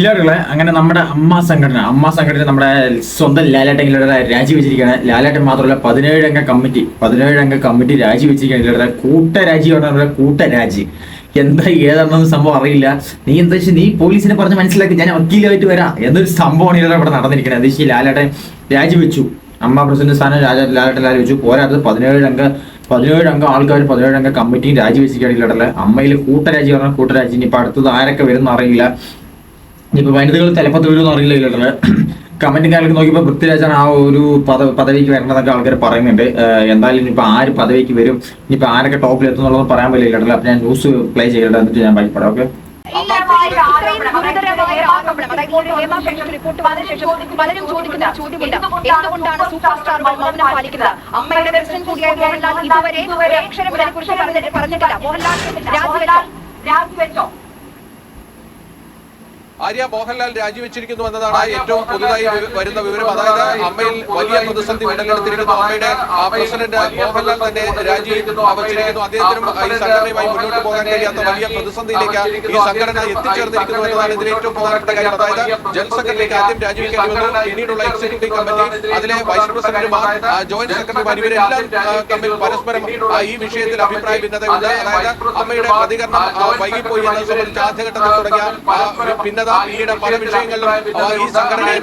ഇല്ലാറുകളെ അങ്ങനെ നമ്മുടെ അമ്മ സംഘടന അമ്മ സംഘടന നമ്മുടെ സ്വന്തം ലാലേട്ടങ്ങളുടെ രാജിവെച്ചിരിക്കുകയാണ്. ലാലേട്ടൻ മാത്രമല്ല പതിനേഴംഗ കമ്മിറ്റി പതിനേഴംഗ കമ്മിറ്റി രാജിവെച്ചിരിക്കുകയാണ് ഇവരുടെ കൂട്ടരാജി പറഞ്ഞ കൂട്ടരാജി. എന്താ ഏതാണെന്ന് സംഭവം അറിയില്ല. നീ എന്താ വെച്ചാൽ നീ പോലീസിനെ പറഞ്ഞ് മനസ്സിലാക്കി ഞാൻ വക്കീലായിട്ട് വരാം. എന്നൊരു സംഭവമാണ് ഇല്ലാതെ ഇവിടെ നടന്നിരിക്കുന്നത്. എന്താ വെച്ചാൽ ലാലേട്ടൻ രാജിവെച്ചു. അമ്മ പ്രസിഡന്റ് സ്ഥാനം രാജ ലാലേട്ടൻ രാജിവെച്ചു. പോരാത്തത് പതിനേഴംഗ പതിനേഴംഗ ആൾക്കാർ പതിനേഴംഗ കമ്മിറ്റിയും രാജിവെച്ചിരിക്കുകയാണ് ഇല്ലടല്ലേ അമ്മയിൽ കൂട്ടരാജി പറഞ്ഞ കൂട്ടരാജി. ഇനിയിപ്പോൾ അടുത്തത് ആരൊക്കെ വരുന്ന അറിയില്ല. ഇനിയിപ്പോൾ വനിതകൾ തലപ്പത്ത് വരുമെന്ന് അറിയില്ല ഇല്ലടല്ലേ കമന്റും കാര്യങ്ങൾ നോക്കിയപ്പോൾ പൃഥ്വിരാജാണ് ആ ഒരു പദ പദവിക്ക് വരേണ്ടതൊക്കെ ആൾക്കാർ പറയുന്നുണ്ട്. എന്തായാലും ഇനിയിപ്പോൾ ആര് പദവിക്ക് വരും? ഇനിയിപ്പോൾ ആരൊക്കെ ടോപ്പിൽ എത്തും എത്തുന്നുള്ളത് പറയാൻ പറ്റില്ല ഇല്ലടല്ലേ അപ്പം ഞാൻ ന്യൂസ് പ്ലേ ചെയ്യട്ടെ എന്നിട്ട് ഞാൻ ബാക്കിപ്പെടാം ഓക്കെ പലരും ചോദിക്കുന്ന ചോദ്യമുണ്ട്. എന്തുകൊണ്ടാണ് സൂപ്പർ സ്റ്റാർ അമ്മയുടെ ഇതുവരെ രാജിവെച്ചോ ആര്യ മോഹൻലാൽ രാജിവെച്ചിരിക്കുന്നു എന്നതാണ് ഏറ്റവും പുതുതായി വരുന്ന വിവരം. അതായത് അമ്മയിൽ വലിയ പ്രതിസന്ധി ഉടലെടുത്തിരിക്കുന്നു അമ്മയുടെ പ്രസിഡന്റ് മോഹൻലാൽ തന്നെ രാജി വച്ചിരിക്കുന്നു അദ്ദേഹത്തിനും ഈ സംഘടനയുമായി മുന്നോട്ട് പോകാൻ കഴിയാത്ത വലിയ പ്രതിസന്ധിയിലേക്ക് ഈ സംഘടന എത്തിച്ചേർന്നിരിക്കുന്നു എന്നതാണ് ഇതിൽ ഏറ്റവും പ്രധാനപ്പെട്ട കാര്യം. അതായത് ജനറൽ സെക്രട്ടറിക്ക് ആദ്യം രാജിവെക്കേണ്ടി വന്നു പിന്നീടുള്ള എക്സിക്യൂട്ടീവ് കമ്മിറ്റി അതിലെ വൈസ് പ്രസിഡന്റുമാർ ജോയിന്റ് സെക്രട്ടറിമാർ ഇവരെല്ലാം തമ്മിൽ പരസ്പരം ഈ വിഷയത്തിൽ അഭിപ്രായ ഭിന്നതയുണ്ട്. അതായത് അമ്മയുടെ പ്രതികരണം വൈകിപ്പോയി എന്നത് സംബന്ധിച്ച് ആദ്യഘട്ടത്തിൽ തുടങ്ങിയ ഭിന്നത പിന്നീട് പല വിഷയങ്ങളിലും ഈ സംഘടനയെ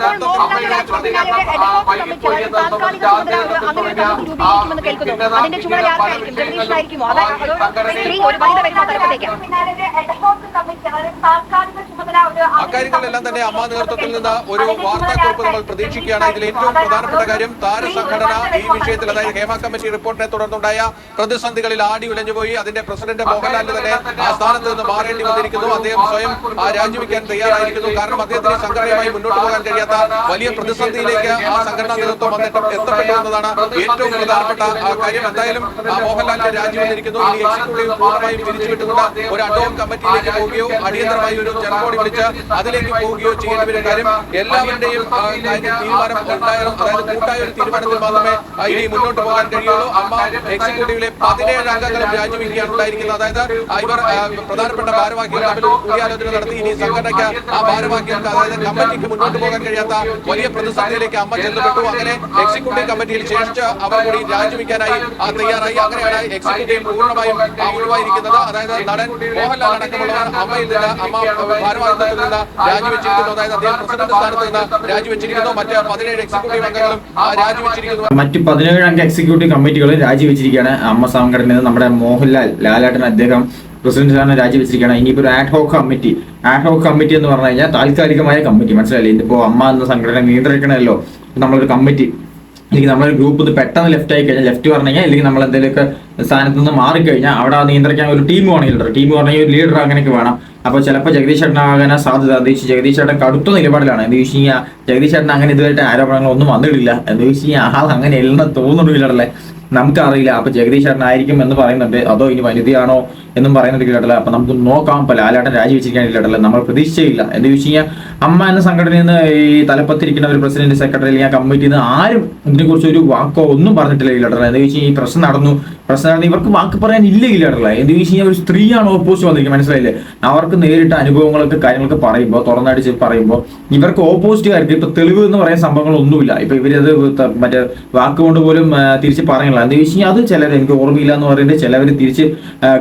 മൊത്തത്തിൽ അക്കാര്യങ്ങളിലെല്ലാം തന്നെ അമ്മ നേതൃത്വത്തിൽ നിന്ന് ഒരു വാർത്താക്കുറിപ്പ് നമ്മൾ പ്രതീക്ഷിക്കുകയാണ്. ഇതിൽ ഏറ്റവും പ്രധാനപ്പെട്ട കാര്യം താരസംഘടന ഈ വിഷയത്തിൽ അതായത് ഹേമ കമ്മിറ്റി റിപ്പോർട്ടിനെ തുടർന്നുണ്ടായ പ്രതിസന്ധികളിൽ ആടി ഉലഞ്ഞുപോയി. അതിന്റെ പ്രസിഡന്റ് മോഹൻലാലിന് തന്നെ ആ സ്ഥാനത്ത് നിന്ന് മാറേണ്ടി വന്നിരിക്കുന്നു. അദ്ദേഹം സ്വയം ആ രാജിവെക്കാൻ തയ്യാറായിരിക്കുന്നു. കാരണം അദ്ദേഹത്തിന് ഈ സംഘടനയുമായി മുന്നോട്ട് പോകാൻ കഴിയാത്ത വലിയ പ്രതിസന്ധിയിലേക്ക് ആ സംഘടനാ നേതൃത്വം വന്നിട്ട് എത്തപ്പെട്ടു എന്നതാണ് ഏറ്റവും പ്രധാനപ്പെട്ട ആ കാര്യം. എന്തായാലും ആ മോഹൻലാലിന്റെ രാജി വന്നിരിക്കുന്നു. ഇനി എക്സിക്യൂട്ടീവ് പൂർണമായും പിരിച്ചുവിട്ടുകൊണ്ട് ഒരു അഡോൺ കമ്മിറ്റിയിലേക്ക് പോവുകയോ അടിയന്തരമായി ഒരു ജനറോടി വിളിച്ച് അതിലേക്ക് പോവുകയോ ചെയ്യേണ്ടി വരും കാര്യം എല്ലാവരുടെയും തീരുമാനം ഉണ്ടായാലും അതായത് കൂട്ടായ ഒരു തീരുമാനത്തിൽ മാത്രമേ ഇനി മുന്നോട്ട് പോകാൻ കഴിയുള്ളൂ. അമ്മ എക്സിക്യൂട്ടീവിലെ പതിനേഴ് അംഗങ്ങളും രാജിവെക്കുകയാണ് ഉണ്ടായിരിക്കുന്നത്. അതായത് ഇവർ പ്രധാനപ്പെട്ട ഭാരവാഹികൾ തമ്മിൽ കൂടിയാലോചന നടത്തി. ഇനി സംഘടനയ്ക്ക് ആ ഭാരവാഹികൾക്ക് അതായത് കമ്മിറ്റിക്ക് മുന്നോട്ട് പോകാൻ കഴിയാത്ത വലിയ പ്രതിസന്ധിയിലേക്ക് അമ്മ ചെന്നപ്പെട്ടു. അങ്ങനെ എക്സിക്യൂട്ടീവ് കമ്മിറ്റിയിൽ ശേഷിച്ച് അവർ കൂടി രാജിവെക്കാനായി തയ്യാറായി. അങ്ങനെയാണ് എക്സിക്യൂട്ടീവ് പൂർണമായും ഒഴിവായിരിക്കുന്നത്. അതായത് നടൻ മോഹൻലാൽ അടക്കമുള്ളവർ അമ്മയിൽ നിന്ന് അമ്മ ഭാരവാഹിത്വത്തിൽ നിന്ന് രാജിവെച്ചിരിക്കുന്നു. അതായത് അദ്ദേഹം പ്രസിഡന്റ് സ്ഥാനത്ത് നിന്ന് രാജിവെച്ചിരിക്കുന്നു. മറ്റ് പതിനേഴ് എക്സിക്യൂട്ടീവ് അംഗങ്ങളും രാജിവെച്ചിരിക്കുന്നു. മറ്റ് പതിനേഴ് അംഗ എക്സിക്യൂട്ടീവ് കമ്മിറ്റികൾ രാജിവെച്ചിരിക്കുകയാണ് അമ്മ സംഘടനയിൽ നമ്മുടെ മോഹൻലാൽ ലാലാട്ടൻ അദ്ദേഹം പ്രസിഡന്റ് സ്ഥാനം രാജിവെച്ചിരിക്കുകയാണ്. ഇനിയിപ്പോൾ ഒരു ആഡ്ഹോക്ക് കമ്മിറ്റി ആഡ്ഹോക്ക് കമ്മിറ്റി എന്ന് പറഞ്ഞു കഴിഞ്ഞാൽ താൽക്കാലികമായ കമ്മിറ്റി മനസ്സിലായില്ലേ? ഇതിപ്പോ അമ്മ എന്ന സംഘടന നിയന്ത്രിക്കണമല്ലോ. നമ്മളൊരു കമ്മിറ്റി അല്ലെങ്കിൽ നമ്മളൊരു ഗ്രൂപ്പ് ഇത് പെട്ടെന്ന് ലെഫ്റ്റ് ആയി കഴിഞ്ഞാൽ ലെഫ്റ്റ് പറഞ്ഞു കഴിഞ്ഞാൽ അല്ലെങ്കിൽ നമ്മൾ എന്തെങ്കിലുമൊക്കെ സ്ഥാനത്ത് നിന്ന് മാറിക്കഴിഞ്ഞാൽ അവിടെ നിയന്ത്രിക്കാൻ ഒരു ടീം വേണമെങ്കിൽ ടീം പറഞ്ഞാൽ ഒരു ലീഡർ അങ്ങനെയൊക്കെ വേണം. അപ്പോൾ ചിലപ്പോൾ ജഗദീഷ് ചേട്ടനാകാൻ സാധ്യത അത് ജഗദീഷ് ചേട്ടൻ കടുത്ത നിലപാടിലാണ്. എന്ന് വെച്ച് കഴിഞ്ഞാൽ ജഗദീഷ് ചേട്ടൻ അങ്ങനെ ഇതുവരെയായിട്ട് ആരോപണങ്ങളൊന്നും വന്നിട്ടില്ല. എന്ന് വെച്ച് കഴിഞ്ഞാൽ ആൾ അങ്ങനെ എല്ലാം തോന്നുന്നില്ലല്ലേ നമുക്കറിയില്ല. അപ്പൊ ജഗദീഷ് ചേട്ടൻ ആയിരിക്കും എന്ന് പറയുന്നുണ്ട്. അതോ ഇനി വനിതയാണോ എന്നും പറയുന്നത് കേട്ടല്ലോ. അപ്പൊ നമുക്ക് നോക്കാം. ഇപ്പൊ ലാലേട്ടൻ രാജിവെച്ചിരിക്കാൻ കേട്ടല്ലോ. നമ്മൾ പ്രതീക്ഷയില്ല എന്ന് ചോദിച്ചു കഴിഞ്ഞാൽ അമ്മ എന്ന സംഘടനയിൽ നിന്ന് ഈ തലപ്പത്തിരിക്കുന്ന ഒരു പ്രസിഡന്റ് സെക്രട്ടറി അല്ലെങ്കിൽ കമ്മിറ്റിയിൽ നിന്ന് ആരും ഇതിനെക്കുറിച്ച് ഒരു വാക്കോ ഒന്നും പറഞ്ഞിട്ടില്ല കേട്ടല്ലേ. എന്ന് ചോദിച്ചാൽ ഈ പ്രശ്നം നടന്നു. പ്രശ്നം നടന്നു ഇവർക്ക് വാക്ക് പറയാൻ ഇല്ല കേട്ടല്ലേ. എന്ന് ചോദിച്ചു കഴിഞ്ഞാൽ ഒരു സ്ത്രീയാണ് ഓപ്പോസിറ്റ് വന്നിരിക്കുന്നത്? മനസ്സിലായില്ലേ? അവർക്ക് നേരിട്ട അനുഭവങ്ങളൊക്കെ കാര്യങ്ങളൊക്കെ പറയുമ്പോൾ തുറന്നടിച്ച് പറയുമ്പോൾ ഇവർക്ക് ഓപ്പോസിറ്റ് ഓപ്പോസിറ്റുകാർക്ക് ഇപ്പൊ തെളിവ് എന്ന് പറയുന്ന സംഭവങ്ങളൊന്നുമില്ല. ഇപ്പൊ ഇവരത് മറ്റേ വാക്കുകൊണ്ട് പോലും തിരിച്ച് പറയുന്നില്ല. എന്ന് ചോദിച്ചു കഴിഞ്ഞാൽ അത് ചിലർ എനിക്ക് ഓർമ്മയില്ല എന്ന് പറയുന്നത് ചിലവർ തിരിച്ച്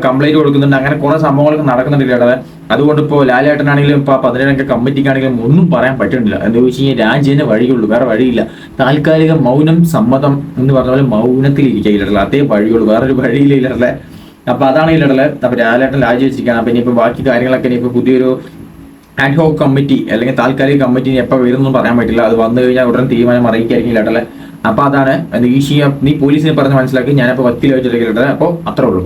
കംപ്ലൈന്റ് കൊടുക്കുന്നുണ്ട്. അങ്ങനെ കുറെ സംഭവങ്ങളൊക്കെ നടക്കുന്നുണ്ട് കേട്ടത് അതുകൊണ്ട് ഇപ്പോൾ ലാലേട്ടനാണെങ്കിലും ഇപ്പൊ പതിനേഴൊക്കെ കമ്മിറ്റിക്കാണെങ്കിലും ഒന്നും പറയാൻ പറ്റുന്നില്ല. എന്ന് വെച്ച് കഴിഞ്ഞാൽ രാജ്യത്തിന് വഴിയുള്ളൂ. വേറെ വഴിയില്ല. താൽക്കാലിക മൗനം സമ്മതം എന്ന് പറഞ്ഞ പോലെ മൗനത്തിൽ ഇരിക്കില്ല അതേ വഴിയുള്ളൂ. വേറൊരു വഴിയില്ല അപ്പൊ അതാണ് ഇല്ലേ അപ്പൊ ലാലേട്ടൻ രാജിവെച്ചിരിക്കുകയാണ്. അപ്പൊ ഇനിയിപ്പോ ബാക്കി കാര്യങ്ങളൊക്കെ ഇനിയിപ്പോ പുതിയൊരു ആഡ്ഹോക്ക് കമ്മിറ്റി അല്ലെങ്കിൽ താൽക്കാലിക കമ്മിറ്റി എപ്പോൾ വരുമെന്നും പറയാൻ പറ്റില്ല. അത് വന്നു കഴിഞ്ഞാൽ ഉടൻ തീരുമാനം അറിയിക്കായിരിക്കും ഇല്ലേ അപ്പൊ അതാണ്. നീ പോലീസിനെ പറഞ്ഞ് മനസ്സിലാക്കി. ഞാനപ്പോൾ വക്കീലായിട്ട് വെച്ചിട്ടില്ല അപ്പോൾ അത്രേ ഉള്ളൂ.